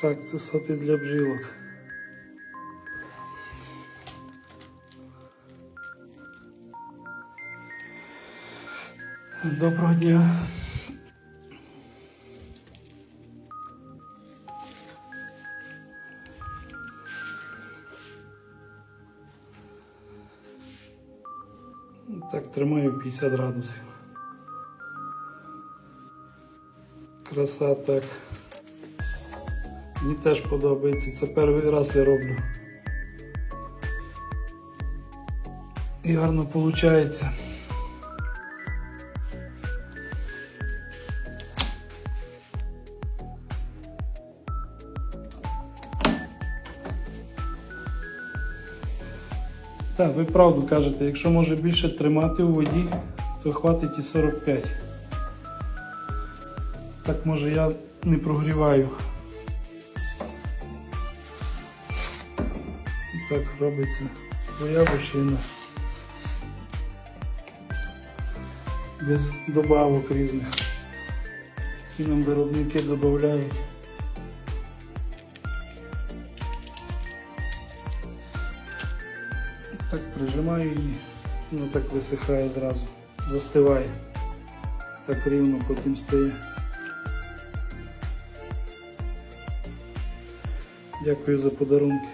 Так, це соти для бжилок. Доброго дня. Так, тримаю 50 градусів. Краса так. Мені теж подобається. Це перший раз я роблю. І гарно виходить. Так, ви правду кажете, якщо може більше тримати у воді, то хватить і 45. Так може я не прогріваю. Так робиться твоя вишина. Без добавок різних. Які нам виробники додають. Так прижимаю її, воно так висихає зразу, застиває. Так рівно потім стає. Дякую за подарунки.